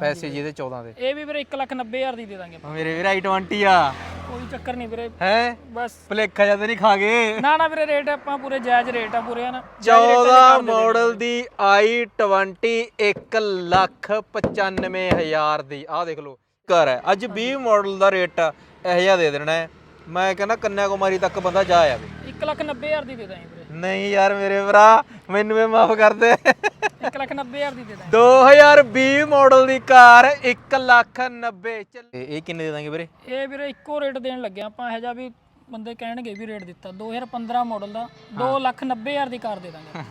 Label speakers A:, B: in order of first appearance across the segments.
A: ਪੈਸੇ ਜੀ ਇਹਦੇ 14 ਦੇ।
B: ਇਹ ਵੀ ਵੀਰੇ 190000 ਦੀ ਦੇ ਦਾਂਗੇ ਆਪਾਂ।
A: ਮੇਰੇ ਵੀਰ i20 ਆ।
B: ਕੋਈ ਚੱਕਰ ਨਹੀਂ ਵੀਰੇ।
A: ਹੈ?
B: ਬਸ।
A: ਭਲੇਖਾ ਜਦ ਨਹੀਂ ਖਾ ਗਏ
B: ਨਾ ਨਾ ਵੀਰੇ ਰੇਟ ਆਪਾਂ ਪੂਰੇ ਜਾਇਜ਼ ਰੇਟ ਆ ਪੂਰੇ ਹਨ। ਜਾਇਜ਼ ਰੇਟਾਂ 'ਚ
A: 14
B: ਕਰ ਦੇ ਦੇਣੇ।
A: ਮਾਡਲ ਦੀ i20 1 ਲੱਖ 95000 ਦੀ। ਆਹ ਦੇਖ ਲਓ ਘਰ ਹੈ। ਅੱਜ 20 ਮਾਡਲ ਦਾ ਰੇਟ ਇਹ ਜਿਹਾ ਦੇ ਦੇਣਾ ਹੈ। ਮੈਂ ਕਹਿੰਦਾ ਕੰਨਿਆ ਕੁਮਾਰੀ ਤੱਕ ਬੰਦਾ ਜਾ ਆਵੇ।
B: 190000 ਦੀ ਦੇ ਦਾਂਗੇ ਵੀਰੇ।
A: ਨਹੀਂ ਯਾਰ ਮੇਰੇ ਭਰਾ ਮੈਨੂੰ ਇਹ ਮਾਫ ਕਰ ਦੇ।
B: 190000 ਦੀ ਦੇ ਦਾਂਗੇ।
A: 2020 ਮਾਡਲ ਦੀ ਕਾਰ 1 ਲੱਖ 90 ਚੱਲ ਇਹ ਇਹ ਕਿੰਨੇ ਦੇ ਦਾਂਗੇ ਵੀਰੇ?
B: ਇਹ ਵੀਰੇ ਇੱਕੋ ਰੇਟ ਦੇਣ ਲੱਗੇ ਆਪਾਂ ਇਹ ਜਾ ਵੀ ਬੰਦੇ ਕਹਿਣਗੇ ਵੀ ਰੇਟ ਦਿੱਤਾ। 2015 ਮਾਡਲ ਦਾ 290000 ਦੀ ਕਾਰ ਦੇ ਦਾਂਗੇ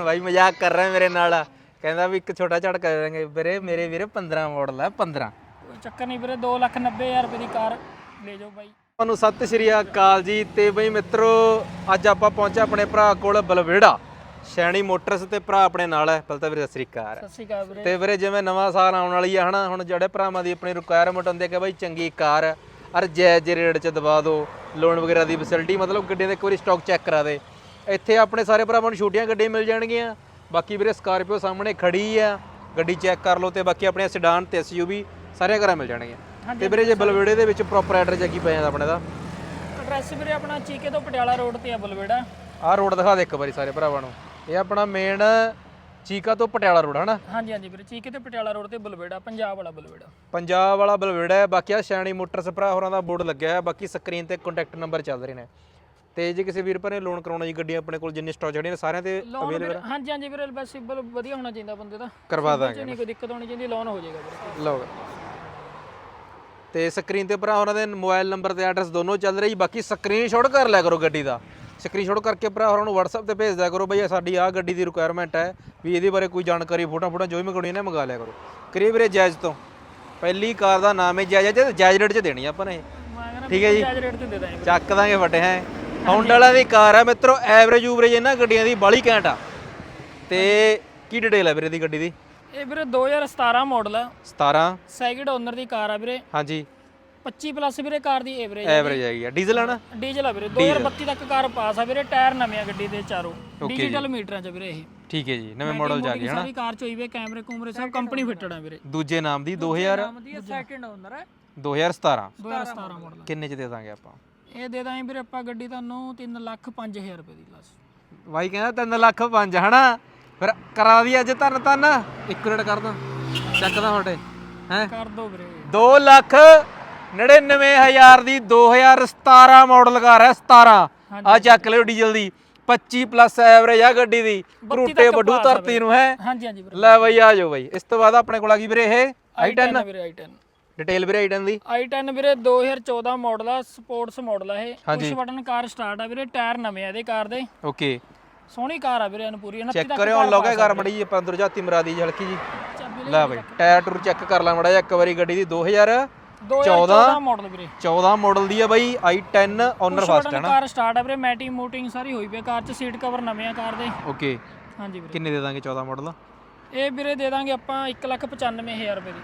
A: ਬਾਈ ਮਜ਼ਾਕ ਕਰ ਰਿਹਾ ਮੇਰੇ ਨਾਲ। ਕਹਿੰਦਾ ਵੀ ਇੱਕ ਛੋਟਾ ਝੜ ਕਰ ਦਾਂਗੇ। ਵੀਰੇ ਮੇਰੇ ਵੀਰੇ 15 ਮਾਡਲ ਹੈ 15
B: ਕੋਈ ਚੱਕਰ ਨਹੀਂ ਵੀਰੇ 290000 ਰੁਪਏ ਦੀ ਕਾਰ ਲੈ ਜਾਓ ਬਾਈ।
A: ਤੁਹਾਨੂੰ ਸਤਿ ਸ਼੍ਰੀ ਅਕਾਲ ਜੀ ਤੇ ਬਈ ਮਿੱਤਰੋ ਅੱਜ ਆਪਾਂ ਪਹੁੰਚੇ ਆਪਣੇ ਭਰਾ ਕੋਲ ਬਲਵੇੜਾ। ਸ਼ੈਣੀ ਮੋਟਰਸ ਤੇ ਭਰਾ ਆਪਣੇ ਨਾਲ ਹੈ। ਪਹਿਲਾਂ ਤਾਂ ਵੀਰੇ ਸਤਿ ਸ਼੍ਰੀ ਅਕਾਲ।
B: ਸਤਿ ਸ਼੍ਰੀ ਅਕਾਲ ਵੀਰੇ।
A: ਤੇ ਵੀਰੇ ਜਿਵੇਂ ਨਵਾਂ ਸਾਲ ਆਉਣ ਵਾਲੀ ਆ ਹਨਾ ਹੁਣ ਜਿਹੜੇ ਭਰਾਵਾਂ ਦੀ ਆਪਣੀ ਰਿਕੁਆਇਰਮੈਂਟ ਹੁੰਦੀ ਹੈ ਕਿ ਬਈ ਚੰਗੀ ਕਾਰ ਅਰ ਜਾਇਜ਼ ਰੇਟ 'ਚ ਦਵਾ ਦਿਓ ਲੋਨ ਵਗੈਰਾ ਦੀ ਫੈਸਿਲਿਟੀ ਮਤਲਬ ਗੱਡੀਆਂ ਦਾ ਇੱਕ ਵਾਰੀ ਸਟਾਕ ਚੈੱਕ ਕਰਾ ਦੇ। ਇੱਥੇ ਆਪਣੇ ਸਾਰੇ ਭਰਾਵਾਂ ਨੂੰ ਛੋਟੀਆਂ ਗੱਡੀਆਂ ਮਿਲ ਜਾਣਗੀਆਂ। ਬਾਕੀ ਵੀਰੇ ਸਕਾਰਪੀਓ ਸਾਹਮਣੇ ਖੜੀ ਆ ਗੱਡੀ ਚੈੱਕ ਕਰ ਲਓ ਤੇ ਬਾਕੀ ਆਪਣੇ ਸੈਡਾਨ ਤੇ ਐਸਯੂਵੀ ਸਾਰੀਆਂ ਘਰਾਂ ਮਿਲ ਜਾਣਗੀਆਂ। ਤੇ ਵੀਰੇ ਜੇ ਬਲਵੇੜੇ ਦੇ ਵਿੱਚ ਪ੍ਰੋਪਰ ਐਡਰੈਸ ਕੀ ਪਿਆ ਜਾਂਦਾ ਆਪਣੇ ਦਾ।
B: ਐਡਰੈਸ ਵੀਰੇ ਆਪਣਾ ਚੀਕੇ ਤੋਂ ਪਟਿਆਲਾ ਰੋਡ ਤੇ ਆ ਬਲਵੇੜਾ।
A: ਆਹ ਰੋਡ ਦਿਖਾ ਦੇ ਇੱਕ ਵਾਰੀ ਸਾਰੇ ਭਰਾਵਾਂ ਨੂੰ। ਇਹ ਆਪਣਾ ਮੇਨ ਚੀਕਾ ਤੋਂ ਪਟਿਆਲਾ ਰੋਡ ਹਨਾ?
B: ਹਾਂਜੀ ਹਾਂਜੀ ਵੀਰੇ ਚੀਕੇ ਤੋਂ ਪਟਿਆਲਾ ਰੋਡ ਤੇ ਬਲਵੇੜਾ ਪੰਜਾਬ ਵਾਲਾ ਬਲਵੇੜਾ।
A: ਪੰਜਾਬ ਵਾਲਾ ਬਲਵੇੜਾ ਹੈ ਬਾਕੀ ਆ ਸ਼ੈਣੀ ਮੋਟਰਸ ਭਰਾ ਹੋਰਾਂ ਦਾ ਬੋਰਡ ਲੱਗਿਆ ਹੈ ਬਾਕੀ ਸਕਰੀਨ ਤੇ ਕੰਟੈਕਟ ਨੰਬਰ ਚੱਲ ਰਹੇ ਨੇ। ਤੇ ਜੇ ਕਿਸੇ ਵੀਰ ਭਰ ਲੋਨ ਕਰਾਉਣਾ ਜੀ ਗੱਡੀ ਆਪਣੇ ਕੋਲ ਜਿੰਨੇ ਸਟਾਕ ਜਿਹੜੀਆਂ ਨੇ ਸਾਰਿਆਂ ਤੇ
B: ਲੋਨ
A: ਅਵੇਲੇਬਲ
B: ਹਾਂਜੀ ਹਾਂਜੀ ਵੀਰੇ ਬਸ ਸਿੰਬਲ ਵਧੀਆ ਹੋਣਾ ਚਾਹੀਦਾ ਬੰਦੇ ਦਾ।
A: ਕਰਵਾ ਦਾਂਗੇ
B: ਨਹੀਂ ਕੋਈ ਦਿੱਕਤ ਹੋਣੀ ਚਾਹੀਦੀ ਲੋਨ ਹੋ ਜਾਏਗਾ ਵੀਰੇ।
A: ਲਓ। ਤੇ ਸਕਰੀਨ ਤੇ ਭਰਾ ਹੋਰਾਂ ਦੇ ਮੋਬਾਈਲ ਨੰਬਰ ਤੇ ਐਡਰੈਸ ਦੋਨੋਂ ਚੱਲ ਰਹੀ ਬਾਕੀ ਸਕਰੀਨਸ਼ਾਟ ਕਰ ਲਿਆ ਕਰੋ ਗੱਡੀ ਦਾ। ਸਕਰੀਨਸ਼ਾਟ ਕਰਕੇ ਭਰਾ ਹੋਰਾਂ ਨੂੰ WhatsApp ਤੇ ਭੇਜ ਦਿਆ ਕਰੋ ਬਈ ਇਹ ਸਾਡੀ ਆਹ ਗੱਡੀ ਦੀ ਰਿਕੁਆਇਰਮੈਂਟ ਹੈ ਵੀ ਇਹਦੇ ਬਾਰੇ ਕੋਈ ਜਾਣਕਾਰੀ ਫੋਟੋ ਫੋਟੋ ਜੋ ਵੀ ਮੰਗਾਉਣੀ ਨੇ ਮੰਗਾ ਲਿਆ ਕਰੋ। ਕਰੀਏ ਵੀਰੇ ਜਾਇਜ਼ ਤੋਂ। ਪਹਿਲੀ ਕਾਰ ਦਾ ਨਾਮ ਹੈ ਜਾਇਜ਼ ਹੈ ਤੇ ਜਾਇਜ਼ ਰੇਟ 'ਚ ਦੇਣੀ ਆ ਆਪਾਂ ਨੇ। ਠੀਕ ਹੈ ਜੀ?
B: ਜਾਇਜ਼ ਰੇਟ ਤੇ ਦੇ ਦਾਂਗੇ। ਵੀਰੇ।
A: ਚੱਕ ਦਾਂਗੇ ਵੱਡੇ ਹੈ। ਹੌਂਡਾ ਵਾਲਾ ਦੀ ਕਾਰ ਹੈ ਮਿੱਤਰੋ ਐਵਰੇਜ ਊਵਰੇਜ ਇਹਨਾਂ ਗੱਡੀਆਂ ਦੀ ਬਾਲੀ ਘੈਂਟ ਆ। ਤੇ ਕੀ ਡਿਟੇਲ ਹੈ ਵੀਰੇ ਦੀ ਗੱਡੀ ਦੀ?
B: ਇਹ ਵੀਰੇ 2017 ਮਾਡਲ ਆ।
A: 17
B: ਸੈਕਿੰਡ ਓਨਰ ਦੀ ਕਾਰ ਆ ਵੀਰੇ।
A: ਹਾਂਜੀ।
B: 25 ਪਲੱਸ ਵੀਰੇ ਕਾਰ ਦੀ ਐਵਰੇਜ
A: ਐਵਰੇਜ ਹੈਗੀ ਆ। ਡੀਜ਼ਲ ਹੈ ਨਾ?
B: ਡੀਜ਼ਲ ਆ ਵੀਰੇ। 2032 ਤੱਕ ਕਾਰ ਪਾਸ ਆ ਵੀਰੇ ਟਾਇਰ ਨਵੇਂ ਆ ਗੱਡੀ ਦੇ ਚਾਰੋਂ। ਡਿਜੀਟਲ ਮੀਟਰਾਂ ਚ ਵੀਰੇ ਇਹ।
A: ਠੀਕ ਹੈ ਜੀ। ਨਵੇਂ ਮਾਡਲ ਜਾ ਕੇ ਹਨਾ
B: ਸਾਰੀ ਕਾਰ ਚ ਹੋਈ ਵੇ ਕੈਮਰੇ ਕੂਮਰੇ ਸਭ ਕੰਪਨੀ ਫਿੱਟਡ ਆ ਵੀਰੇ।
A: ਦੂਜੇ ਨਾਮ ਦੀ 2000
B: ਨਾਮ ਦੀ ਸੈਕਿੰਡ ਓਨਰ ਹੈ
A: 2017
B: 2017 ਮਾਡਲ
A: ਕਿੰਨੇ ਚ ਦੇ ਦਾਂਗੇ ਆਪਾਂ?
B: ਇਹ ਦੇ ਦਾਂਗੇ ਵੀਰੇ ਆਪਾਂ ਗੱਡੀ ਤੁਹਾਨੂੰ 3 ਲੱਖ 5000 ਰੁਪਏ ਦੀ ਬਸ
A: ਬਾਈ ਕਹਿੰਦਾ 3 ਲੱਖ 5 ਹਨਾ? ਫਿਰ ਕਰਾ ਦੀ ਅੱਜ ਧੰਨ ਧੰਨ। ਇੱਕ ਰੇਟ ਕਰ ਦਾਂ। ਚੱਕ ਦਾਂ ਤੁਹਾਡੇ ਹੈ?
B: ਕਰ ਦੋ ਵੀਰੇ।
A: 2 ਲੱਖ 99000 ਦੀ 2017 ਮਾਡਲ ਕਾਰ ਹੈ 17 ਆ ਚੱਕ ਲਿਓ ਡੀਜ਼ਲ ਦੀ। 25 ਪਲੱਸ ਐਵਰੇਜ ਆ ਗੱਡੀ ਦੀ। ਘਰੂਟੇ ਵੱਡੂ ਧਰਤੀ ਨੂੰ ਹੈ?
B: ਹਾਂਜੀ ਹਾਂਜੀ ਵੀਰੇ।
A: ਲੈ ਬਈ ਆ ਜਾਓ ਬਈ। ਇਸ ਤੋਂ ਬਾਅਦ ਆਪਣੇ ਕੋਲ ਆ ਗਈ ਵੀਰੇ ਇਹ i10
B: ਵੀਰੇ i10
A: ਡਿਟੇਲ ਵੀਰੇ i10 ਦੀ।
B: i10 ਵੀਰੇ 2014 ਮਾਡਲ ਆ ਸਪੋਰਟਸ ਮਾਡਲ ਆ ਇਹ। ਪੁਸ਼ ਬਟਨ ਕਾਰ ਸਟਾਰਟ ਆ ਵੀਰੇ ਟਾਇਰ ਨਵੇਂ ਆ ਇਹਦੇ ਕਾਰ ਦੇ।
A: ਓਕੇ
B: ਸੋਹਣੀ ਕਾਰ ਆ ਵੀਰੇ ਅਨਪੂਰੀ 29
A: ਚੈੱਕ ਕਰਿਓ ਹੁਣ ਲੋਗੇ ਘਰ ਮੜੀ ਜੀ ਆਪਾਂ ਅੰਦਰ ਜਾਤੀ ਮਰਾ ਦੀ ਹਲਕੀ ਜੀ। ਲੈ ਬਈ ਟਾਇਰ ਟੂਰ ਚੈੱਕ ਕਰ ਲਾ ਮੜਾ ਜਾ ਇੱਕ ਵਾਰੀ ਗੱਡੀ ਦੀ 2014
B: 2014 ਮਾਡਲ ਵੀਰੇ।
A: ਮਾਡਲ ਦੀ ਆ ਬਈ i10 ਓਨਰ ਫਸਟ ਹੈ ਨਾ
B: ਕਾਰ ਸਟਾਰਟ ਆ ਵੀਰੇ ਮੈਟਿੰਗ ਮੂਟਿੰਗ ਸਾਰੀ ਹੋਈ ਪਈ ਕਾਰ 'ਚ ਸੀਟ ਕਵਰ ਨਵੇਂ ਆ ਕਾਰ ਦੇ।
A: ਓਕੇ
B: ਹਾਂਜੀ ਵੀਰੇ।
A: ਕਿੰਨੇ ਦੇ ਦਾਂਗੇ 14 ਮਾਡਲ
B: ਇਹ ਵੀਰੇ ਦੇ ਦਾਂਗੇ ਆਪਾਂ 195000 ਰੁਪਏ ਦੀ।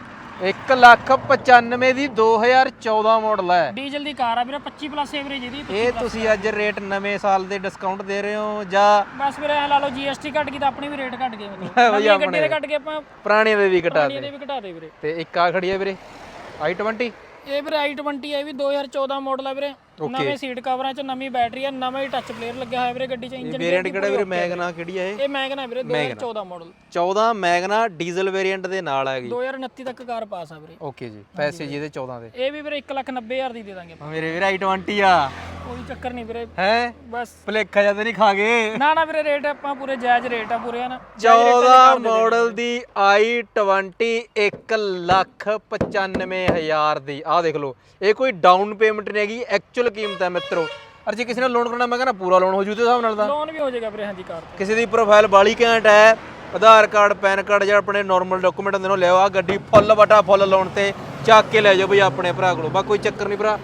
A: 1 ਲੱਖ 95 ਦੀ 2014 ਮਾਡਲ ਹੈ।
B: ਡੀਜ਼ਲ ਦੀ ਕਾਰ ਆ ਵੀਰੇ 25 ਪਲੱਸ ਐਵਰੇਜ ਇਹਦੀ
A: ਇਹ ਤੁਸੀਂ ਅੱਜ ਰੇਟ ਨਵੇਂ ਸਾਲ ਦੇ ਡਿਸਕਾਊਂਟ ਦੇ ਰਹੇ ਹੋ ਜਾਂ
B: ਬਸ ਵੀਰੇ ਐ ਲਾ ਲਓ GST ਘਟ ਗਈ ਤਾਂ ਆਪਣੀ ਵੀ ਰੇਟ ਘਟ ਗਏ ਮਤਲਬ
A: ਆਪਣੇ
B: ਗੱਡੀ ਦੇ ਘਟ ਗਏ ਆਪਾਂ
A: ਪੁਰਾਣੇ ਦੇ ਵੀ ਘਟਾ
B: ਇਹਦੇ
A: ਦੇ।
B: ਵੀ ਘਟਾ ਦੇ ਵੀਰੇ।
A: ਤੇ ਇੱਕ ਆ ਖੜੀ ਹੈ ਵੀਰੇ। I20
B: ਇਹ ਵੀਰੇ i20 ਹੈ ਵੀ 2014 ਮਾਡਲ ਆ ਵੀਰੇ। ਨਵੇਂ ਸੀਟ ਕਵਰਾਂ 'ਚ ਨਵੀਂ ਬੈਟਰੀ ਆ ਨਵਾਂ ਹੀ ਟੱਚ ਪਲੇਅਰ ਲੱਗਿਆ ਹੋਇਆ ਵੀਰੇ ਗੱਡੀ 'ਚ ਇੰਜਨ
A: ਵੇਰੀਐਂਟ ਕਿਹੜਾ ਵੀਰੇ? ਮੈਗਨਾ ਕਿਹੜੀ ਹੈ ਇਹ?
B: ਇਹ ਮੈਗਨਾ ਵੀਰੇ 2014 ਮਾਡਲ
A: 14 ਮੈਗਨਾ ਡੀਜ਼ਲ ਵੇਰੀਐਂਟ ਦੇ ਨਾਲ ਹੈਗੀ
B: 2029 ਤੱਕ ਕਾਰ ਪਾਸ ਆ ਵੀਰੇ।
A: ਓਕੇ ਜੀ ਪੈਸੇ ਜੀ ਇਹਦੇ 14 ਦੇ।
B: ਇਹ ਵੀ ਵੀਰੇ 190000 ਦੀ ਦੇ ਦਾਂਗੇ।
A: ਮੇਰੇ ਵੀਰੇ i20 ਆ।
B: ਕੋਈ ਚੱਕਰ ਨਹੀਂ ਵੀਰੇ।
A: ਹੈ?
B: ਬਸ।
A: ਭਲੇਖਾ ਜਦ ਨਹੀਂ ਖਾ ਗਏ
B: ਨਾ ਨਾ ਵੀਰੇ ਰੇਟ ਆਪਾਂ ਪੂਰੇ ਜਾਇਜ਼ ਰੇਟ ਆ ਪੂਰੇ ਹਨ।
A: 14 ਮਾਡਲ ਦੀ i20 1 ਲੱਖ 95000 ਦੀ। ਆਹ ਦੇਖ ਲਓ। ਇਹ ਕੋਈ ਡਾਊਨ ਪੇਮੈਂਟ ਨਹੀਂ ਹੈਗੀ ਐਕਚੁਅਲ ਕੀਮਤ ਹੈ ਮਿੱਤਰੋ। ਅਰ ਜੇ ਕਿਸੇ ਨੇ ਲੋਨ ਕਰਾਉਣਾ ਮੈਂ ਕਹਿੰਦਾ ਪੂਰਾ ਲੋਨ ਹੋ ਜੂ ਤੇ ਹਿਸਾਬ ਨਾਲ ਤਾਂ।
B: ਲੋਨ ਵੀ ਹੋ ਜਾਏਗਾ ਵੀਰੇ ਹਾਂਜੀ ਕਾਰ ਤੇ।
A: ਕਿਸੇ ਦੀ ਪ੍ਰੋਫਾਈਲ ਬਾਲੀ ਘੈਂਟ ਹੈ ਆਧਾਰ ਕਾਰਡ ਪੈਨ ਕਾਰਡ ਜਾਂ ਆਪਣੇ ਨਾਰਮਲ ਡਾਕੂਮੈਂਟ ਹੁੰਦੇ ਨੇ ਲਿਆਓ ਆ ਗੱਡੀ ਫੁੱਲ ਵਟਾ ਫੁੱਲ ਲੋਨ ਤੇ ਚੱਕ ਕੇ ਲੈ ਜਾਓ ਬਈ ਆਪਣੇ ਭਰਾ ਕੋਲੋਂ। ਬਾ ਕੋਈ ਚੱਕਰ ਨਹੀਂ ਭਰਾ।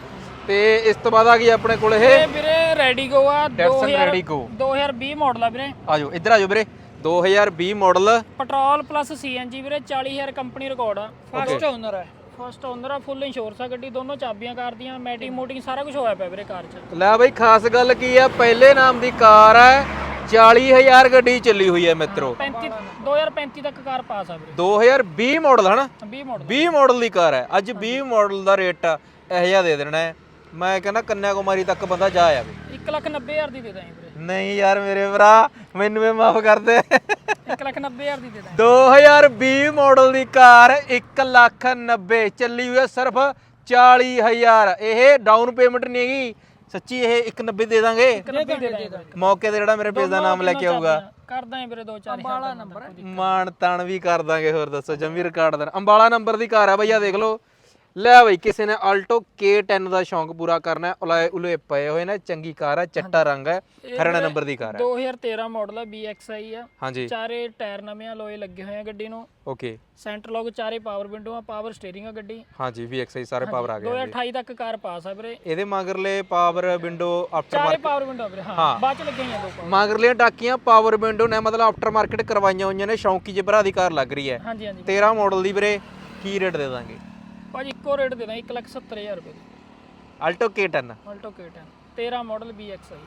A: ਤੇ ਇਸ ਤੋਂ ਬਾਅਦ ਆ ਗਈ ਆਪਣੇ ਕੋਲ ਇਹ
B: ਇਹ ਵੀਰੇ ਰੈਡੀਗੋ ਆ
A: Datsun
B: 2000
A: Radigo।
B: 2020 ਮਾਡਲ ਆ ਵੀਰੇ।
A: ਆਜੋ ਇੱਧਰ ਆਜੋ ਵੀਰੇ। 2020 ਮਾਡਲ
B: ਪੈਟਰੋਲ ਪਲੱਸ ਸੀਐਨਜੀ ਵੀਰੇ 40000 ਕੰਪਨੀ ਰਿਕਾਰਡ ਆ। ਫਸਟ ਓਨਰ ਹੈ ਫਸਟ ਓਨਰ ਆ ਫੁੱਲ ਇੰਸ਼ੋਰੈਂਸ ਆ ਗੱਡੀ ਦੋਨੋਂ ਚਾਬੀਆਂ ਕਰਦੀਆਂ ਮੈਟਿੰਗ ਮੋਟਿੰਗ ਸਾਰਾ ਕੁਝ ਹੋਇਆ ਪਿਆ ਵੀਰੇ ਕਾਰ 'ਚ।
A: ਲੈ ਬਈ ਖਾਸ ਗੱਲ ਕੀ ਆ ਪਹਿਲੇ ਨਾਮ ਦੀ ਕਾਰ ਹੈ 40000 ਗੱਡੀ ਚੱਲੀ ਹੋਈ ਹੈ ਮਿੱਤਰੋ।
B: 35 2035 ਤੱਕ ਕਾਰ ਪਾਸ ਆ ਵੀਰੇ।
A: 2020 ਮਾਡਲ ਹਨਾ?
B: 20 ਮਾਡਲ
A: 20 ਮਾਡਲ ਦੀ ਕਾਰ ਹੈ ਅੱਜ 20 ਮਾਡਲ ਦਾ ਰੇਟ ਇਹੋ ਜਿਹਾ ਦੇ ਦੇਣਾ ਹੈ। ਮੈਂ ਕਹਿੰਦਾ ਕੰਨਿਆ ਕੁਮਾਰੀ ਤੱਕ ਬੰਦਾ ਜਾ ਆਵੇ।
B: 1 ਲੱਖ 90 ਹਜ਼ਾਰ ਦੀ ਦੇ ਦਾਂਗੇ ਵੀਰੇ।
A: ਨਹੀਂ ਯਾਰ ਮੇਰੇ ਭਰਾ ਮੈਨੂੰ ਵੀ ਮਾਫ ਕਰ ਦੇ।
B: 1 ਲੱਖ 90 ਹਜ਼ਾਰ ਦੀ ਦੇ ਦਾਂਗੇ।
A: 2020 ਮਾਡਲ ਦੀ ਕਾਰ 1 ਲੱਖ 90 ਚੱਲੀ ਹੋਈ ਹੈ ਸਿਰਫ 40000 ਇਹ ਡਾਊਨ ਪੇਮੈਂਟ ਨਹੀਂ ਹੈਗੀ। ਸੱਚੀ ਇਹ 190 ਦੇ ਦਾਂਗੇ।
B: 90 ਦੇ ਦਾਂਗੇ।
A: ਮੌਕੇ ਤੇ ਜਿਹੜਾ ਮੇਰੇ ਪੇਜ ਦਾ ਨਾਮ ਲੈ ਕੇ ਆਊਗਾ।
B: ਕਰ ਦਾਂਗੇ ਵੀਰੇ 2 4 ਅੰਬਾਲਾ ਨੰਬਰ
A: ਮਾਣ ਤਾਣ ਵੀ ਕਰ ਦਾਂਗੇ ਹੋਰ ਦੱਸੋ ਜੰਮੀ ਰਿਕਾਰਡ ਦਾ। ਅੰਬਾਲਾ ਨੰਬਰ ਦੀ ਕਾਰ ਆ ਬਈ ਆ ਦੇਖ ਲਓ। ਲੈ ਬਈ ਕਿਸੇ ਨੇ ਆਲਟੋ K10 ਦਾ ਸ਼ੌਂਕ ਪੂਰਾ ਕਰਨਾ ਹੈ ਉਲੇ ਉਲੇ ਪਏ ਹੋਏ ਨੇ ਚੰਗੀ ਕਾਰ ਹੈ ਚਿੱਟਾ ਰੰਗ ਹੈ ਹਰਿਆਣਾ ਨੰਬਰ ਦੀ ਕਾਰ ਹੈ।
B: 2013 ਮਾਡਲ ਆ BXI ਆ।
A: ਹਾਂਜੀ।
B: ਚਾਰੇ ਟਾਇਰ ਨਵੇਂ ਆ ਲੋਏ ਲੱਗੇ ਹੋਏ ਆ ਗੱਡੀ ਨੂੰ।
A: ਓਕੇ।
B: ਸੈਂਟਰ ਲੌਕ ਚਾਰੇ ਪਾਵਰ ਵਿੰਡੋ ਆ ਪਾਵਰ ਸਟੀਅਰਿੰਗ ਆ ਗੱਡੀ।
A: ਹਾਂਜੀ VXI ਸਾਰੇ ਪਾਵਰ ਆ ਗਏ
B: 2028 ਤੱਕ ਕਾਰ ਪਾਸ ਆ ਵੀਰੇ।
A: ਇਹਦੇ ਮਗਰਲੇ ਪਾਵਰ ਵਿੰਡੋ ਆਫਟਰ
B: ਚਾਰੇ ਪਾਵਰ ਵਿੰਡੋ ਆ ਵੀਰੇ ਹਾਂ। ਬਾਅਦ ਚ ਲੱਗੀਆਂ ਦੋ power।
A: ਮਗਰਲੀਆਂ ਟਾਕੀਆਂ ਪਾਵਰ ਵਿੰਡੋ ਨੇ ਮਤਲਬ ਆਫਟਰ ਮਾਰਕੀਟ ਕਰਵਾਈਆਂ ਹੋਈਆਂ ਨੇ ਸ਼ੌਂਕੀ ਜਿਹੇ ਭਰਾ ਦੀ ਕਾਰ ਲੱਗ ਰਹੀ ਹੈ।
B: ਹਾਂਜੀ ਹਾਂਜੀ।
A: 13 ਮਾਡਲ ਦੀ ਵੀਰੇ ਕੀ ਰੇਟ ਦੇ ਦਾਂਗੇ?
B: ਭਾਜੀ ਇੱਕੋ ਰੇਟ ਦੇ ਦਾਂ 1 ਲੱਖ 70 ਹਜ਼ਾਰ ਰੁਪਏ ਦੀ।
A: Alto K10
B: Alto K10 13 model BXI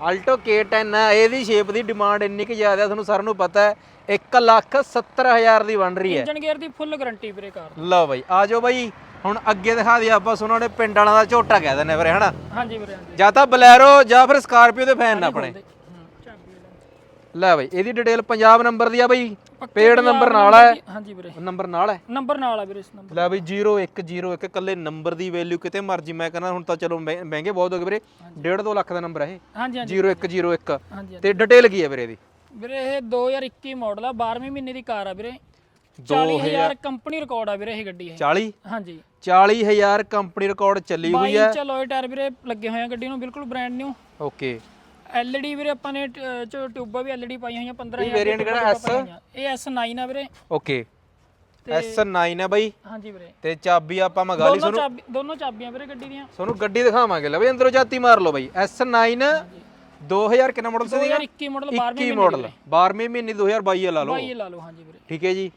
A: Alto K10 ਹੈ ਇਹਦੀ ਸ਼ੇਪ ਦੀ ਡਿਮਾਂਡ ਇੰਨੀ ਕਿ ਜ਼ਿਆਦਾ ਹੈ ਤੁਹਾਨੂੰ ਸਾਰਿਆਂ ਨੂੰ ਪਤਾ ਹੈ 1 ਲੱਖ 70 ਹਜ਼ਾਰ ਦੀ ਬਣ ਰਹੀ ਹੈ।
B: ਇੰਜਨ ਗੇਅਰ ਦੀ ਫੁੱਲ ਗਾਰੰਟੀ ਵੀਰੇ ਕਾਰ
A: ਲਓ ਬਾਈ ਆ ਜਾਓ ਬਾਈ ਹੁਣ ਅੱਗੇ ਦਿਖਾ ਦਈਏ ਆਪਾਂ ਉਹਨਾਂ ਨੇ ਪਿੰਡ ਵਾਲਾ ਦਾ ਝੋਟਾ ਕਹਿ ਦਿੰਦੇ ਵੀਰੇ ਹਨਾ?
B: ਹਾਂਜੀ ਵੀਰੇ ਹਾਂਜੀ।
A: ਜਾਂ ਤਾਂ ਬਲੈਰੋ ਜਾਂ ਫਿਰ ਸਕਾਰਪੀਓ ਦੇ ਫੈਨ ਨੇ ਆਪਣੇ।
B: ਹੂੰ।
A: ਲੈ ਬਾਈ ਇਹਦੀ ਡਿਟੇਲ ਪੰਜਾਬ ਨੰਬਰ ਦੀ ਆ ਬਾਈ।
B: ਪੰਜਾਬ
A: ਨੰਬਰ ਨਾਲ ਹੈ?
B: ਹਾਂਜੀ ਵੀਰੇ।
A: ਨੰਬਰ ਨਾਲ ਹੈ?
B: ਨੰਬਰ ਨਾਲ ਆ ਵੀਰੇ ਇਸ ਨੰਬਰ।
A: ਲੈ ਬਈ 0101 ਇਕੱਲੇ ਨੰਬਰ ਦੀ ਵੈਲਿਊ ਕਿਤੇ ਮਰਜ਼ੀ। ਮੈਂ ਕਹਿੰਦਾ ਹੁਣ ਤਾਂ ਚਲੋ ਮਹਿ- ਮਹਿੰਗੇ ਬਹੁਤ ਹੋ ਗਏ ਵੀਰੇ। 1.5 2 ਲੱਖ ਦਾ ਨੰਬਰ ਹੈ
B: ਹਾਂਜੀ ਹਾਂਜੀ।
A: ਇਹ 0101
B: ਹਾਂਜੀ
A: ਤੇ ਡਿਟੇਲ ਕੀ ਹੈ ਵੀਰੇ ਇਹਦੀ?
B: ਵੀਰੇ ਇਹ 2021 ਮਾਡਲ ਆ 12ਵੇਂ ਮਹੀਨੇ ਦੀ ਕਾਰ ਆ ਵੀਰੇ। 40000 ਕੰਪਨੀ ਰਿਕਾਰਡ ਆ ਵੀਰੇ ਇਹ ਗੱਡੀ ਇਹ।
A: 40
B: ਹਾਂਜੀ।
A: 40000 ਕੰਪਨੀ ਰਿਕਾਰਡ ਚੱਲੀ ਹੋਈ
B: 22
A: ਹੈ।
B: ਇੰਚ ਲੋਏ ਟਾਇਰ ਵੀਰੇ ਲੱਗੇ ਹੋਏ ਆ ਗੱਡੀ ਨੂੰ ਬਿਲਕੁਲ ਬ੍ਰਾਂਡ ਨਿਊ
A: ਓਕੇ
B: ਐਲਈਡੀ ਵੀਰੇ ਆਪਾਂ ਨੇ ਚ ਟਿਊਬਾਂ ਵੀ ਐਲਈਡੀ ਪਾਈਆਂ ਹੋਈਆਂ 15000
A: variant ਕਿਹੜਾ? S?
B: ਇਹ S9 ਆ ਵੀਰੇ।
A: ਓਕੇ S9 ਹੈ ਬਾਈ।
B: ਹਾਂਜੀ ਵੀਰੇ।
A: ਤੇ ਚਾਬੀ ਆਪਾਂ ਮੰਗਾ ਲਈ
B: ਦੋਨੋਂ ਚਾਬੀ ਦੋਨੋਂ ਚਾਬੀਆਂ ਵੀਰੇ ਗੱਡੀ ਦੀਆਂ।
A: ਤੁਹਾਨੂੰ ਗੱਡੀ ਦਿਖਾਵਾਂਗੇ। ਲੈ ਬਈ ਅੰਦਰੋਂ ਜਾਤੀ ਮਾਰ ਲਓ ਬਾਈ। S9 2000 ਕਿੰਨਾ ਮਾਡਲ ਸੀ
B: 2021 ਮਾਡਲ 12ਵੇਂ
A: 21 ਮਾਡਲ 12ਵੇਂ ਮਹੀਨੇ 2022 ਲਾ ਲਓ।
B: ਇਹ ਲਾ ਲਓ ਹਾਂਜੀ ਵੀਰੇ।
A: ਠੀਕ ਹੈ ਜੀ।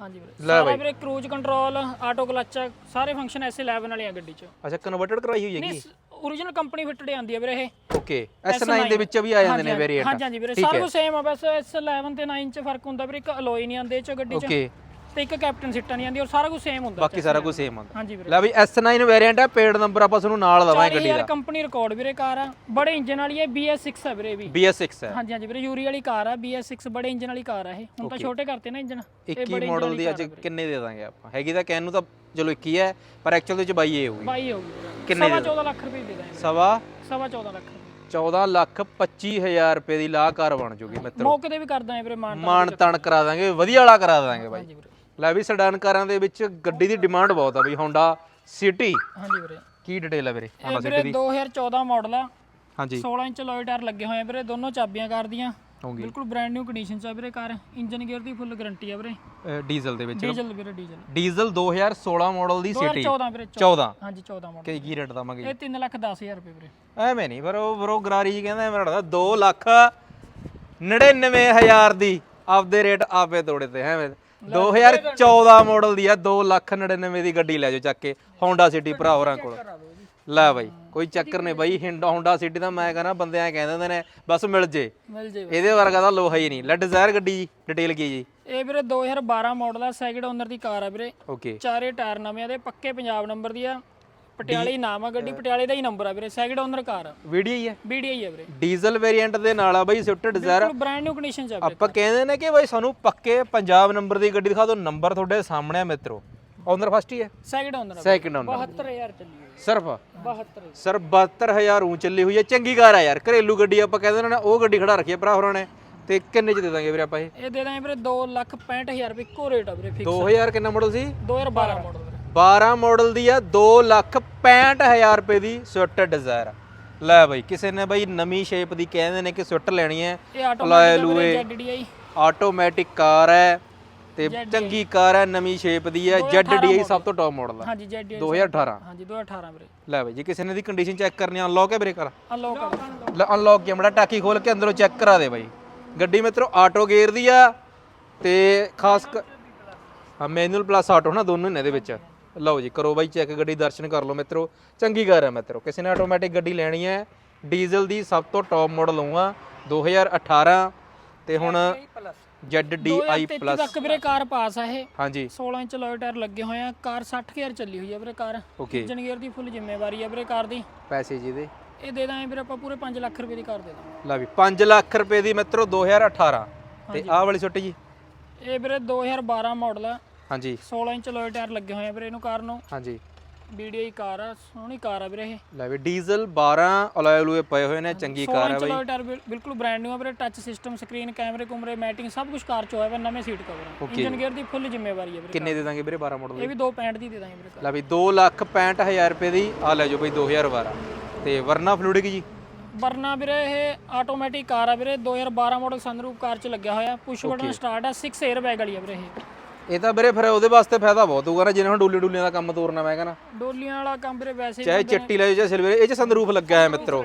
B: ਹਾਂਜੀ ਵੀਰੇ। ਸਾਰਾ ਵੀਰੇ ਕਰੂਜ਼ ਕੰਟਰੋਲ ਆਟੋ ਕਲਚ ਸਾਰੇ ਫੰਕਸ਼ਨ S11 ਵਾਲੇ ਆ ਗੱਡੀ 'ਚ।
A: ਅੱਛਾ ਕਨਵਰਟਡ ਕਰਾਈ ਹੋਈ ਹੈਗੀ।
B: Origignal ਕੰਪਨੀ ਫਿੱਟਡ ਆਂਦੀ ਆ ਵੀਰੇ ਇਹ।
A: ਓਕੇ S9 ਦੇ ਵਿੱਚ ਵੀ ਆ ਜਾਂਦੇ ਨੇ ਵੇਰੀਐਂਟ
B: ਹਾਂਜੀ। ਹਾਂਜੀ ਵੀਰੇ ਸਾਰਾ ਕੁਝ ਸੇਮ ਆ ਬਸ S11 ਤੇ 9 ਚ ਫ਼ਰਕ ਹੁੰਦਾ ਵੀਰੇ ਇੱਕ ਅਲੋਈ ਨਹੀਂ ਆਂਦੇ ਇਹ ਚ ਗੱਡੀ 'ਚ।
A: ਓਕੇ
B: ਤੇ ਇੱਕ ਕੈਪਟਨ ਸੀਟਾਂ ਨਹੀਂ ਆਂਦੀ ਔਰ ਸਾਰਾ ਕੁਝ ਸੇਮ ਹੁੰਦਾ
A: ਬਾਕੀ ਸਾਰਾ ਕੁਝ ਸੇਮ ਆਉਂਦਾ
B: ਹਾਂਜੀ ਵੀਰੇ।
A: ਲੈ ਬਈ S9 ਵੇਰੀਐਂਟ ਹੈ ਪੇਡ ਨੰਬਰ ਆਪਾਂ ਤੁਹਾਨੂੰ ਨਾਲ ਦਵਾਂਗੇ ਗੱਡੀ
B: ਯਾਰ
A: ਦਾ।
B: ਕੰਪਨੀ ਰਿਕਾਰਡ ਵੀਰੇ ਕਾਰ ਆ ਬੜੇ ਇੰਜਨ ਵਾਲੀ ਹੈ BS6 ਹੈ ਵੀਰੇ ਵੀ।
A: BS6 ਹੈ
B: ਹਾਂਜੀ ਹਾਂਜੀ ਵੀਰੇ ਯੂਰੀ ਵਾਲੀ ਕਾਰ ਆ BS6 ਬੜੇ ਇੰਜਨ ਵਾਲੀ ਕਾਰ ਆ ਇਹ। ਹੁਣ ਤਾਂ ਛੋਟੇ ਕਰਤੇ ਨਾ ਇੰਜਨ
A: 21 ਮਾਡਲ ਦੀ ਅੱਜ ਕਿੰਨੇ ਦੇ ਦਾਂਗੇ ਆਪਾਂ? ਹੈਗੀ ਤਾਂ ਕਹਿਣ ਨੂੰ ਤਾਂ ਚਲੋ 21 ਹੈ ਪਰ ਐਕਚੁਅਲ ਦੇ ਵਿੱਚ 22 ਇਹ ਹੋਊਗੀ।
B: ਬਾਈ ਹੋਊਗੀ ਵੀਰੇ।
A: ਕਿੰਨੇ
B: ਸਵਾ 14 ਲੱਖ ਰੁਪਏ ਦੇ ਦਾਂਗੇ।
A: ਸਵਾ?
B: ਸਵਾ 14 ਲੱਖ ਰੁਪਏ।
A: 14 ਲੱਖ 25000 ਰੁਪਏ ਦੀ ਲਾਕਾਰ ਬਣ ਜੂਗੀ ਮਿੱਤਰੋ।
B: ਮੌਕੇ ਤੇ ਵੀ ਕਰ ਦਾਂਗੇ ਵੀਰੇ ਮਾਨ
A: ਤਣ ਕਰਾ ਦਾਂਗੇ। ਵਧੀਆ ਵਾਲਾ ਕਰਾ ਦਾਂਗੇ ਬਾਈ।
B: ਹਾਂਜੀ ਵੀਰੇ।
A: ਲੈ ਵੀ ਸਡਾਨ ਕਾਰਾਂ ਦੇ ਵਿੱਚ ਗੱਡੀ ਦੀ ਡਿਮਾਂਡ ਬਹੁਤ ਆ ਬਈ ਹੋਂਡਾ ਸਿਟੀ
B: ਹਾਂਜੀ ਵੀਰੇ।
A: ਕੀ ਡਿਟੇਲ ਹੈ ਵੀਰੇ
B: ਇਹ ਵੀਰੇ 2014 ਮਾਡਲ ਆ।
A: ਹਾਂਜੀ।
B: 16 ਇੰਚ ਟਾਇਰ ਲੱਗੇ ਹੋਏ ਆ ਵੀਰੇ ਦੋਨੋਂ ਚਾਬੀਆਂ ਕਾਰ
A: ਹੋਊਗੀ।
B: ਬਿਲਕੁਲ ਬ੍ਰਾਂਡ ਨਿਊ ਕੰਡੀਸ਼ਨ ਚ ਆ ਵੀਰੇ ਕਾਰ। ਇੰਜਨ ਗੇਅਰ ਦੀ ਫੁੱਲ ਗਾਰੰਟੀ ਆ ਵੀਰੇ।
A: ਡੀਜ਼ਲ ਦੇ ਵਿੱਚ
B: ਡੀਜ਼ਲ ਵੀਰੇ ਡੀਜ਼ਲ
A: ਡੀਜ਼ਲ 2016 ਮਾਡਲ ਦੀ ਸਿਟੀ
B: 14 ਵੀਰੇ
A: 14
B: ਹਾਂਜੀ 14 ਮਾਡਲ
A: ਕੀ ਕੀ ਰੇਟ ਦਵਾਂਗੇ
B: ਇਹ 3 ਲੱਖ 10000 ਰੁਪਏ ਵੀਰੇ।
A: ਐਵੇਂ ਨਹੀਂ ਪਰ ਉਹ ਬਰੋ ਗਰਾਰੀ ਜੀ ਕਹਿੰਦਾ ਮੇਰਾ ਲੱਗਦਾ 2 ਲੱਖ 99000 ਦੀ ਆਪਦੇ ਰੇਟ ਆਪੇ ਤੋੜੇ ਤੇ ਐਵੇਂ। 2014 ਮਾਡਲ ਦੀ ਆ 2 ਲੱਖ 99 ਦੀ ਗੱਡੀ ਲੈ ਜਾਓ ਚੱਕ ਕੇ ਹੋਂਡਾ ਸਿਟੀ ਭਰਾ ਹੋਰਾਂ ਕੋਲ। ਲੈ ਬਾਈ ਕੋਈ ਚੱਕਰ ਨਹੀਂ ਬਾਈ ਹਿੰਡਾ ਹੋਂਡਾ ਸਿਟੀ ਦਾ ਮੈਂ ਕਹਿੰਦਾ ਬੰਦੇ ਐ ਕਹਿੰਦੇ ਹੁੰਦੇ ਨੇ ਬਸ ਮਿਲ ਜੇ।
B: ਮਿਲ ਜੇ
A: ਇਹਦੇ ਵਰਗਾ ਤਾਂ ਲੋਹਾ ਹੀ ਨਹੀਂ। ਲੈ ਡਿਜ਼ਾਇਰ ਗੱਡੀ ਜੀ ਡਿਟੇਲ ਕੀ ਜੀ?
B: ਇਹ ਵੀਰੇ 2012 ਮਾਡਲ ਆ ਸੈਕਿੰਡ ਓਨਰ ਦੀ ਕਾਰ ਆ ਵੀਰੇ।
A: ਓਕੇ
B: ਚਾਰੇ ਟਾਇਰ ਨਵੇਂ ਆ ਦੇ ਪੱਕੇ ਪੰਜਾਬ ਨੰਬਰ ਦੀ ਆ। ਪਟਿਆਲੇ ਨਾਮ ਆ ਗੱਡੀ ਪਟਿਆਲੇ ਦਾ ਹੀ ਨੰਬਰ ਆ ਵੀਰੇ ਸੈਕਿੰਡ ਓਨਰ ਕਾਰ। ਆ?
A: ਵੀਡੀਓ ਹੀ
B: ਆ ਵੀਰੇ।
A: ਡੀਜ਼ਲ ਵੇਰੀਐਂਟ ਦੇ ਨਾਲ ਆ ਬਾਈ ਸਵਿਫਟ ਡਿਜ਼ਾਇਰ
B: ਬਿਲਕੁਲ ਬ੍ਰਾਂਡ ਨਿਊ ਕੰਡੀਸ਼ਨ ਚ ਆ
A: ਆਪਾਂ ਕਹਿੰਦੇ ਨੇ ਕਿ ਬਾਈ ਸਾਨੂੰ ਪੱਕੇ ਪੰਜਾਬ ਨੰਬਰ ਦੀ ਗੱਡੀ ਦਿਖਾ ਦਿਓ। ਨੰਬਰ ਤੁਹਾਡੇ ਸਾਹਮਣੇ ਆ ਮਿੱਤਰੋ। ਓਨਰ ਫਸਟ ਹੀ ਹੈ
B: ਸੈਕਿੰਡ ਓਨਰ
A: ਸੈਕਿੰਡ ਓਨਰ
B: 72000 ਚੱਲੀ
A: ਸਿਰਫ?
B: 72
A: ਸਰ 72000 ਉਂ ਚੱਲੀ ਹੋਈ ਹੈ ਚੰਗੀ ਕਾਰ ਆ ਯਾਰ ਘਰੇਲੂ ਗੱਡੀ ਆਪਾਂ ਕਹਿੰਦੇ ਨੇ ਉਹ ਗੱਡੀ ਖੜਾ ਰੱਖੀ ਹੈ ਭਰਾ ਹੋਰਾਂ ਨੇ। ਤੇ ਕਿੰਨੇ ਚ ਦੇ ਦਾਂਗੇ ਵੀਰੇ ਆਪਾਂ ਇਹ?
B: ਇਹ ਦੇ ਦਾਂਗੇ ਵੀਰੇ 265000 ਰੁਪਏ ਇੱਕੋ ਰੇਟ ਆ ਵੀਰੇ ਫਿਕਸ
A: 2000 ਕਿੰਨਾ ਮਾਡਲ ਸੀ?
B: 2012 ਮਾਡਲ ਵੀਰੇ।
A: 12 ਮਾਡਲ ਦੀ ਆ 265000 ਰੁਪਏ ਦੀ ਸਵਿਫਟ ਡਿਜ਼ਾਇਰ। ਲੈ ਬਾਈ ਕਿਸੇ ਨੇ ਬਾਈ ਨਵੀਂ ਸ਼ੇਪ ਦੀ ਕਹਿੰਦੇ ਨੇ ਕਿ ਸਵਿਫਟ ਲੈਣੀ ਹੈ।
B: ਇਹ ਆਟੋਮੈਟਿਕ
A: ਕਾਰ ਹੈ। ਤੇ ਚੰਗੀ ਕਾਰ ਹੈ ਨਵੀਂ ਸ਼ੇਪ ਦੀ ਹੈ ZDI ਸਭ ਤੋਂ ਟੌਪ ਮਾਡਲ ਆ
B: ਹਾਂਜੀ ZDI
A: 2018
B: ਹਾਂਜੀ 2018 ਵੀਰੇ।
A: ਲੈ ਬਾਈ ਜੇ ਕਿਸੇ ਨੇ ਦੀ ਕੰਡੀਸ਼ਨ ਚੈੱਕ ਕਰਨੀ ਆ ਅਨਲੌਕ ਹੈ ਵੀਰੇ ਕਰ।
B: ਅਨਲੌਕ।
A: ਲੈ ਅਨਲੌਕ ਕੀ ਮੜਾ ਟਾਕੀ ਖੋਲ ਕੇ ਅੰਦਰੋਂ ਚੈੱਕ ਕਰਾ ਦੇ ਬਾਈ। ਗੱਡੀ ਮਿੱਤਰੋ ਆਟੋ ਗੇਅਰ ਦੀ ਆ ਤੇ ਖਾਸ ਹਾਂ ਮੈਨੂਅਲ ਪਲੱਸ ਆਟੋ ਨਾ ਦੋਨੋਂ ਨੇ ਇਹਦੇ ਵਿੱਚ। ਲਓ ਜੀ ਕਰੋ ਬਾਈ ਚੈੱਕ ਗੱਡੀ ਦਰਸ਼ਨ ਕਰ ਲਓ ਮਿੱਤਰੋ। ਚੰਗੀ ਕਾਰ ਹੈ ਮਿੱਤਰੋ। ਕਿਸੇ ਨੇ ਆਟੋਮੈਟਿਕ ਗੱਡੀ ਲੈਣੀ ਹੈ ਡੀਜ਼ਲ ਦੀ ਸਭ ਤੋਂ ਟੌਪ ਮਾਡਲ ਹੋਊਗਾ 2018 ਤੇ ਹੁਣ ZDI
B: 2033
A: ਪਲੱਸ
B: ਤੱਕ ਵੀਰੇ ਕਾਰ ਪਾਸ ਆ ਇਹ।
A: ਹਾਂਜੀ।
B: 16 ਇੰਚ ਲੋਏ ਟਾਇਰ ਲੱਗੇ ਹੋਏ ਆ। ਕਾਰ 60000 ਚੱਲੀ ਹੋਈ ਆ ਵੀਰੇ ਕਾਰ।
A: ਓਕੇ
B: ਇੰਜਨ ਗੇਅਰ ਦੀ ਫੁੱਲ ਜ਼ਿੰਮੇਵਾਰੀ ਆ ਵੀਰੇ ਕਾਰ ਦੀ।
A: ਪੈਸੇ ਜੀ ਦੇ।
B: ਇਹ ਦੇ ਦਾਂਗੇ ਵੀਰੇ ਆਪਾਂ ਪੂਰੇ 5 ਲੱਖ ਰੁਪਏ ਦੀ ਕਾਰ ਦੇ ਦਾਂਗੇ।
A: ਲਾ ਵੀ 5 ਲੱਖ ਰੁਪਏ ਦੀ ਮਿੱਤਰੋ 2018 ਤੇ ਆਹ ਵਾਲੀ ਛੋਟੀ ਜੀ।
B: ਇਹ ਵੀਰੇ 2012 ਮਾਡਲ ਆ।
A: ਹਾਂਜੀ।
B: 16 ਇੰਚ ਲੋਏ ਟਾਇਰ ਲੱਗੇ ਹੋਏ ਆ ਵੀਰੇ ਇਹਨੂੰ ਕਾਰ ਨੂੰ।
A: ਹਾਂਜੀ।
B: BDI ਕਾਰ ਆ ਸੋਹਣੀ ਕਾਰ ਆ ਵੀਰੇ ਇਹ।
A: ਲੈ ਵੀ ਡੀਜ਼ਲ 12 ਅਲੋਏ ਲੂਏ ਪਏ ਹੋਏ ਨੇ ਚੰਗੀ
B: 16
A: ਕਾਰ
B: ਇੰਚ
A: ਬਾਈ।
B: ਲੋਏ ਟਾਇਰ ਬਿਲ- ਬਿਲਕੁਲ ਬ੍ਰਾਂਡ ਨਿਊ ਆ ਵੀਰੇ ਟੱਚ ਸਿਸਟਮ ਸਕਰੀਨ ਕੈਮਰੇ ਕੁਮਰੇ ਮੈਟਿੰਗ ਸਭ ਕੁਝ ਕਾਰ ਚ ਹੋਇਆ ਵਾ ਨਵੇਂ ਸੀਟ ਕਵਰ ਇੰਜਨ ਗੇਅਰ ਦੀ ਫੁੱਲ ਜ਼ਿੰਮੇਵਾਰੀ ਆ ਵੀਰੇ
A: ਕਿੰਨੇ ਦੇ। ਦਾਂਗੇ ਵੀਰੇ 12 ਮਾਡਲ
B: ਇਹ ਵੀ 265 ਦੀ ਦੇ ਦਾਂਗੇ ਵੀਰੇ
A: ਲੈ ਵੀ 2 ਲੱਖ 65000 ਰੁਪਏ ਦੀ ਆ ਲੈ ਜਾਓ ਬਈ 2012 ਤੇ ਵਰਨਾ ਫਲੂਡਿਕ ਜੀ?
B: ਵਰਨਾ ਵੀਰੇ ਇਹ ਆਟੋਮੈਟਿਕ ਕਾਰ ਆ ਵੀਰੇ 2012 ਮਾਡਲ ਸਨਰੂਫ ਕਾਰ ਚ ਲੱਗਿਆ ਹੋਇਆ ਪੁਸ਼ ਬਟਨ ਸਟਾਰਟ ਆ 6 에ਅਰ ਬੈਗ ਵਾਲੀ ਆ ਵੀਰੇ ਇਹ।
A: ਇਹ ਤਾਂ ਵੀਰੇ ਫਿਰ ਉਹਦੇ ਵਾਸਤੇ ਫਾਇਦਾ ਬਹੁਤ ਹੋਊਗਾ ਨਾ ਜਿਹਨੇ ਹੁਣ ਡੋਲੀ ਡੋਲੀਆਂ ਦਾ ਕੰਮ ਤੋਰਨਾ ਮੈਂ ਕਹਿੰਦਾ।
B: ਡੋਲੀਆਂ ਵਾਲਾ ਕੰਮ ਵੀਰੇ ਵੈਸੇ ਹੀ
A: ਚਾਹੇ ਚਿੱਟੀ ਲੈ ਜਾਓ ਚਾਹੇ ਸਿਲਵਰ ਇਹ ਚ ਸੰਦਰੂਫ ਲੱਗਾ ਹੈ ਮਿੱਤਰੋ।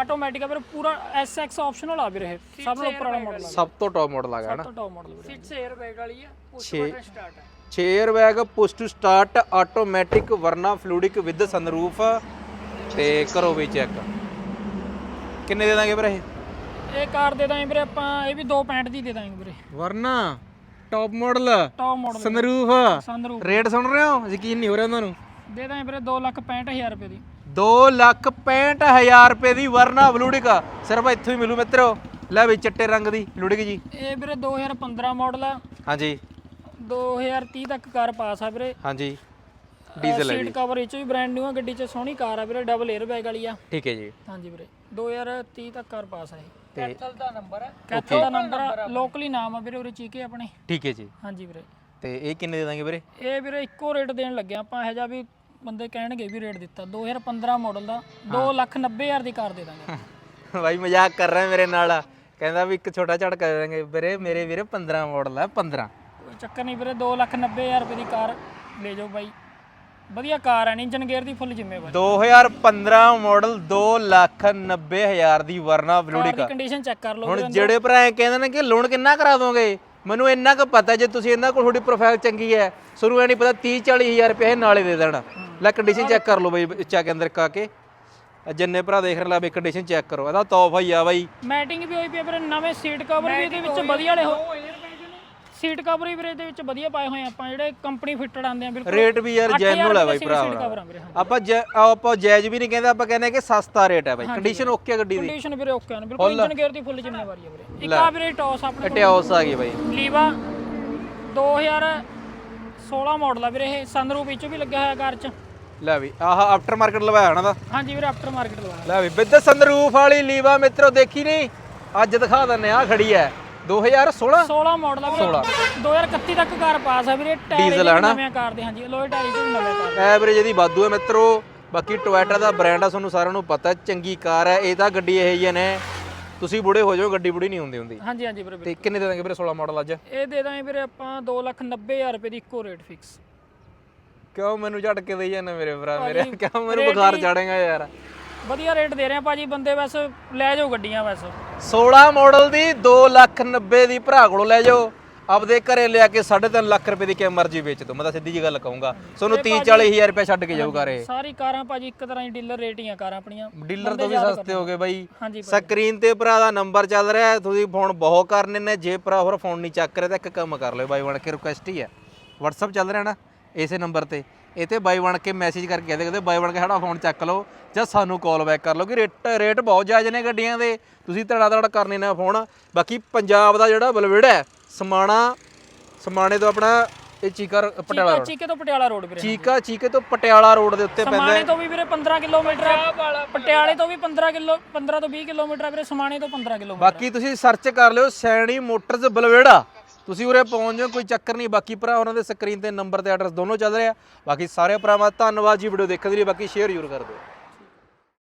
B: ਆਟੋਮੈਟਿਕ ਆ ਵੀਰੇ ਪੂਰਾ SX ਆਪਸ਼ਨਲ ਆ ਵੀਰੇ ਇਹ। ਸਭ ਤੋਂ ਉੱਪਰ ਵਾਲਾ। ਮਾਡਲ
A: ਸਭ ਤੋਂ ਟੌਪ ਮਾਡਲ ਆ ਗਿਆ ਨਾ।
B: ਟੌਪ ਮਾਡਲ ਵੀਰੇ। 6 에ਅਰ ਬੈਗ ਵਾਲੀ ਆ ਪੁਸ਼
A: 6
B: ਬਟਨ ਸਟਾਰਟ ਆ।
A: 6 air bag push to start automatic Verna fluidic with sunroof ਤੇ ਕਰੋ ਵੀ ਚੈੱਕ ਕਿੰਨੇ ਦੇ ਦਾਂਗੇ ਵੀਰੇ ਇਹ?
B: ਇਹ ਕਾਰ ਦੇ ਦਾਂਗੇ ਵੀਰੇ ਆਪਾਂ ਇਹ ਵੀ 265 ਦੀ ਦੇ ਦਾਂਗੇ ਵੀਰੇ।
A: Verna? Top model
B: top model
A: sunroof
B: sunroof
A: rate ਸੁਣ ਰਹੇ ਹੋ? ਯਕੀਨ ਨਹੀਂ ਹੋ ਰਿਹਾ ਤੁਹਾਨੂੰ?
B: ਦੇ ਦਾਂਗੇ ਵੀਰੇ 265000 ਰੁਪਏ ਦੀ।
A: 2 ਲੱਖ 65000 ਰੁਪਏ ਦੀ ਵਰਨਾ ਫਲੂਡਿਕ ਸਿਰਫ ਇੱਥੋਂ ਹੀ ਮਿਲੂ ਮਿੱਤਰੋ। ਲੈ ਵੀ ਚਿੱਟੇ ਰੰਗ ਦੀ ਫਲੂਡਿਕ ਜੀ।
B: ਇਹ ਵੀਰੇ 2015 ਮਾਡਲ ਆ।
A: ਹਾਂਜੀ।
B: 2030 ਤੱਕ ਕਾਰ ਪਾਸ ਆ ਵੀਰੇ।
A: ਹਾਂਜੀ। ਡੀਜ਼ਲ ਹੈ
B: ਸੀਟ
A: ਜੀ।
B: ਕਵਰ ਇਹ ਚ ਵੀ ਬ੍ਰਾਂਡ ਨਿਊ ਆ। ਗੱਡੀ ਚ ਸੋਹਣੀ ਕਾਰ ਆ ਵੀਰੇ ਡਬਲ 에ਅਰ ਬੈਗ ਵਾਲੀ ਆ।
A: ਠੀਕ ਹੈ ਜੀ।
B: ਹਾਂਜੀ ਵੀਰੇ। 2030 ਤੱਕ ਕਾਰ ਪਾਸ ਆ ਇਹ।
A: ਤੇ
B: ਕੈਥਲ ਦਾ ਨੰਬਰ ਹੈ। ਕੈਥਲ ਦਾ ਨੰਬਰ ਲੋਕਲੀ ਨਾਮ ਆ ਵੀਰੇ ਉਰੇ ਚੀਕੇ ਆਪਣੇ।
A: ਠੀਕ ਹੈ ਜੀ।
B: ਹਾਂਜੀ ਵੀਰੇ।
A: ਤੇ ਇਹ ਕਿੰਨੇ ਦੇ ਦਾਂਗੇ ਵੀਰੇ?
B: ਇਹ ਵੀਰੇ ਇੱਕੋ ਰੇਟ ਦੇਣ ਲੱਗੇ ਆਪਾਂ ਇਹ ਜਾ ਵੀ ਬੰਦੇ ਕਹਿਣਗੇ ਵੀ ਰੇਟ ਦਿੱਤਾ। 2015 ਮਾਡਲ ਦਾ 290000 ਦੀ ਕਾਰ ਦੇ ਦਾਂਗੇ।
A: ਬਾਈ ਮਜ਼ਾਕ ਕਰ ਰਿਹਾ ਮੇਰੇ ਨਾਲ। ਕਹਿੰਦਾ ਵੀ ਇੱਕ ਛੋਟਾ ਝਟਕਾ ਦੇ ਦਾਂਗੇ। ਵੀਰੇ ਮੇਰੇ ਵੀਰੇ 15 ਮਾਡਲ ਹੈ 15
B: ਕੋਈ ਚੱਕਰ ਨਹੀਂ ਵੀਰੇ 290000 ਰੁਪਏ ਦੀ ਕਾਰ ਲੈ ਜਾਓ ਬਾਈ। ਵਧੀਆ ਕਾਰ ਹੈ ਇੰਜਨ ਗੇਅਰ ਦੀ ਫੁੱਲ ਜ਼ਿੰਮੇਵਾਰੀ।
A: 2015 ਮਾਡਲ 290000 ਦੀ ਵਰਨਾ
B: ਕਾਰ
A: ਫਲੂਡਿਕ
B: ਦੀ ਕੰਡੀਸ਼ਨ ਚੈੱਕ ਕਰ ਲਓ
A: ਹੁਣ ਜਿਹੜੇ ਭਰਾ ਐਂ ਕਹਿੰਦੇ ਨੇ ਕਿ ਲੋਨ ਕਿੰਨਾ ਕਰਾ ਦੋਗੇ? ਮੈਨੂੰ ਇੰਨਾ ਕੁ ਪਤਾ ਜੇ ਤੁਸੀਂ ਇਹਨਾਂ ਕੋਲ ਤੁਹਾਡੀ ਪ੍ਰੋਫਾਈਲ ਚੰਗੀ ਹੈ। ਸ਼ੁਰੂ ਐ ਨਹੀਂ ਪਤਾ 30 40000 ਰੁਪਏ ਇਹ ਨਾਲੇ ਦੇ ਦੇਣਾ। ਲੈ ਕੰਡੀਸ਼ਨ ਚੈੱਕ ਕਰ ਲਓ ਬਈ ਇੱਚਾ ਕੇ ਅੰਦਰ ਕਾ ਕੇ। ਜਿੰਨੇ ਭਰਾ ਦੇਖ ਰਹੇ ਲਾ ਬਈ ਕੰਡੀਸ਼ਨ ਚੈੱਕ ਕਰੋ। ਇਹਦਾ ਤੋਹਫਾ ਹੀ ਆ ਬਾਈ।
B: ਮੈਟਿੰਗ ਵੀ ਹੋਈ ਪਈ ਵੀਰੇ ਨਵੇਂ ਸੀਟ ਕਵਰ ਵੀ ਇਹਦੇ ਵਿੱਚ ਵਧੀਆ ਵਾਲੇ ਹੋ ਸੀਟ ਕਵਰ ਵੀ ਵੀਰੇ ਇਹਦੇ ਵਿੱਚ ਵਧੀਆ ਪਾਏ ਹੋਏ ਆ ਆਪਾਂ ਜਿਹੜੇ ਕੰਪਨੀ ਫਿੱਟਡ ਆਉਂਦੇ ਆ ਬਿਲਕੁਲ
A: ਰੇਟ ਵੀ ਯਾਰ ਜੈਨੂਅਲ ਹੈ ਬਾਈ
B: ਸੀਟ
A: ਭਰਾ
B: ਕਵਰ ਆ ਵੀਰੇ
A: ਆਪਾਂ ਜੈ- ਆਪਾਂ ਜਾਇਜ਼ ਵੀ ਨਹੀਂ ਕਹਿੰਦੇ ਆਪਾਂ ਕਹਿੰਦੇ ਕਿ ਸਸਤਾ ਰੇਟ ਹੈ ਬਾਈ। ਕੰਡੀਸ਼ਨ ਓਕੇ ਗੱਡੀ ਦੀ।
B: ਕੰਡੀਸ਼ਨ ਵੀਰੇ ਓਕੇ ਨੇ ਬਿਲਕੁਲ ਇੰਜਨ ਗੇਅਰ ਦੀ ਫੁੱਲ ਜ਼ਿੰਮੇਵਾਰੀ ਆ ਵੀਰੇ। ਇੱਕ ਆ ਵੀਰੇ ਟੌਸ ਆਪਣੇ ਕੋਲ।
A: ਟਿਓਸ ਆ ਗਈ ਬਾਈ।
B: ਲੀਵਾ 2016 ਮਾਡਲ ਆ ਵੀਰੇ ਇਹ ਸਨਰੂਫ ਵਿੱਚ ਵੀ ਲੱਗਿਆ ਹੋਇਆ ਕਾਰ 'ਚ।
A: ਲੈ ਵੀ ਆਹ ਆਫਟਰ ਮਾਰਕੀਟ ਲਵਾਇਆ ਹੋਣਾ ਦਾ।
B: ਹਾਂਜੀ ਵੀਰੇ ਆਫਟਰ ਮਾਰਕੀਟ ਲਵਾਇਆ।
A: ਲੈ ਵੀ ਵਿਦ ਸੰਦਰੂਫ ਵਾਲੀ ਲੀਵਾ ਮਿੱਤਰੋ ਦੇਖੀ ਨਹੀਂ? ਅੱਜ ਦਿਖਾ ਦਿੰਨੇ ਆ ਖੜੀ ਹੈ। 2016
B: 16 ਮਾਡਲ ਆ ਵੀਰੇ। 2031 ਤੱਕ ਕਾਰ ਪਾਸ ਆ ਵੀਰੇ। ਟਾਇਰ
A: ਡੀਜ਼ਲ ਆ ਨਾ?
B: ਨਵੇਂ ਕਾਰ ਦੇ ਹਾਂਜੀ। ਲੋਏ ਟਾਇਰ ਵੀ ਨਵੇਂ ਕਾਰ
A: ਐਵਰੇਜ ਇਹਦੀ ਵਾਧੂ ਹੈ ਮਿੱਤਰੋ। ਬਾਕੀ ਟੋਇਟਾ ਦਾ ਬ੍ਰਾਂਡ ਆ ਤੁਹਾਨੂੰ ਸਾਰਿਆਂ ਨੂੰ ਪਤਾ ਚੰਗੀ ਕਾਰ ਹੈ ਇਹ ਤਾਂ ਗੱਡੀ ਇਹ ਜਿਹੀਆਂ ਨੇ। ਤੁਸੀਂ ਬੁੜੇ ਹੋ ਜਾਓ ਗੱਡੀ ਬੁੜੀ ਨਹੀਂ ਹੁੰਦੀ ਹੁੰਦੀ।
B: ਹਾਂਜੀ ਹਾਂਜੀ ਵੀਰੇ
A: ਤੇ ਕਿੰਨੇ ਦੇ ਦਾਂਗੇ ਵੀਰੇ 16 ਮਾਡਲ ਅੱਜ?
B: ਇਹ ਦੇ ਦਾਂਗੇ ਵੀਰੇ ਆਪਾਂ 290000 ਰੁਪਏ ਦੀ ਇੱਕੋ ਰੇਟ ਫਿਕਸ
A: ਕਿਉਂ ਮੈਨੂੰ ਝਟਕੇ ਦੇਈ ਜਾਂਦੇ ਮੇਰੇ ਭਰਾ ਮੇਰੇ? ਕਿਉਂ ਮੈਨੂੰ ਬੁਖਾਰ ਚੜੇਗਾ ਯਾਰ।
B: ਵਧੀਆ ਰੇਟ ਦੇ ਰਹੇ ਆ ਭਾਜੀ ਬੰਦੇ ਬਸ ਲੈ ਜਾਓ ਗੱਡੀਆਂ ਬਸ।
A: 16 ਮਾਡਲ ਦੀ 2 ਲੱਖ 90 ਦੀ ਭਰਾ ਕੋਲੋਂ ਲੈ ਜਾਓ। ਆਪਦੇ ਘਰੇ ਲਿਆ ਕੇ 3.5 ਲੱਖ ਰੁਪਏ ਦੀ ਕਿੰਮਤ ਮਰਜ਼ੀ ਵੇਚ ਦੋ ਮੈਂ ਤਾਂ ਸਿੱਧੀ ਜੀ ਗੱਲ ਕਹੂੰਗਾ। ਤੁਹਾਨੂੰ 30 40 ਹਜ਼ਾਰ ਰੁਪਏ ਛੱਡ ਕੇ ਜਾਊਗਾ ਰੇ
B: ਸਾਰੀ ਕਾਰਾਂ ਭਾਜੀ ਇੱਕ ਤਰ੍ਹਾਂ ਦੀ ਡੀਲਰ ਰੇਟ ਹੀ ਆ ਕਾਰਾਂ ਆਪਣੀਆਂ।
A: ਡੀਲਰ ਤੋਂ ਵੀ ਸਸਤੇ ਹੋ ਗਏ ਬਾਈ। ਸਕਰੀਨ ਤੇ ਭਰਾ ਦਾ ਨੰਬਰ ਚੱਲ ਰਿਹਾ ਤੁਸੀਂ ਫੋਨ ਬਹੁਤ ਕਰਨੇ ਨੇ। ਜੇ ਭਰਾ ਹੋਰ ਫੋਨ ਨਹੀਂ ਚੱਕ ਰਿਹਾ ਤਾਂ ਇੱਕ ਕੰਮ ਕਰ ਲਿਓ। ਬਾਈ ਬਣ ਕੇ ਰਿਕੁਐਸਟ ਹੀ ਹੈ। WhatsApp ਚੱਲ ਰਿਹਾ ਨਾ ਇਸੇ ਨੰਬਰ ਤੇ। ਇਹ ਤੇ ਬਾਈ ਬਣ ਕੇ ਮੈਸੇਜ ਕਰਕੇ ਕਹਦੇ ਕਹਦੇ ਬਾਈ ਬਣ ਕੇ ਸਾਡਾ ਫੋਨ ਚੱਕ ਲਓ ਜਾਂ ਸਾਨੂੰ ਕਾਲ ਬੈਕ ਕਰ ਲਓ ਕਿ ਰੇਟ ਰੇਟ ਬਹੁਤ ਜਾਇਜ਼ ਨੇ ਗੱਡੀਆਂ ਦੇ। ਤੁਸੀਂ ਧੜਾ ਧੜ ਕਰਨੇ ਨੇ ਫੋਨ ਬਾਕੀ ਪੰਜਾਬ ਦਾ ਜਿਹੜਾ ਬਲਵੇੜਾ ਹੈ ਸਮਾਣਾ ਸਮਾਣੇ ਤੋਂ ਆਪਣਾ ਇਹ ਚੀਕਰ ਪਟਿਆਲਾ ਰੋਡ।
B: ਚੀਕੇ ਤੋਂ ਪਟਿਆਲਾ ਰੋਡ ਵੀਰੇ
A: ਚੀਕਾ ਚੀਕੇ ਤੋਂ ਪਟਿਆਲਾ ਰੋਡ ਦੇ ਉੱਤੇ ਪੈਂਦਾ
B: ਸਮਾਣੇ ਤੋਂ ਵੀ ਵੀਰੇ 15 ਕਿਲੋਮੀਟਰ ਆ ਪਟਿਆਲੇ। ਤੋਂ ਵੀ 15 ਕਿਲੋ 15 ਤੋਂ 20 ਕਿਲੋਮੀਟਰ ਵੀਰੇ ਸਮਾਣੇ ਤੋਂ 15 ਕਿਲੋਮੀਟਰ
A: ਬਾਕੀ ਤੁਸੀਂ ਸਰਚ ਕਰ ਲਿਓ ਸੈਣੀ ਮੋਟਰਸ ਬਲਵੇੜਾ ਤੁਸੀਂ ਉਰੇ ਪਹੁੰਚ ਜਾਓ, ਕੋਈ ਚੱਕਰ ਨਹੀਂ। ਬਾਕੀ ਭਰਾ, ਉਹਨਾਂ ਦੇ ਸਕਰੀਨ ਤੇ ਨੰਬਰ ਤੇ ਐਡਰੈਸ ਦੋਨੋਂ ਚੱਲ ਰਿਹਾ। ਬਾਕੀ ਸਾਰੇ ਭਰਾਵਾਂ ਦਾ ਧੰਨਵਾਦ ਜੀ ਵੀਡੀਓ ਦੇਖਣ ਦੇ ਲਈ। ਬਾਕੀ ਸ਼ੇਅਰ ਜ਼ਰੂਰ ਕਰ ਦਿਓ।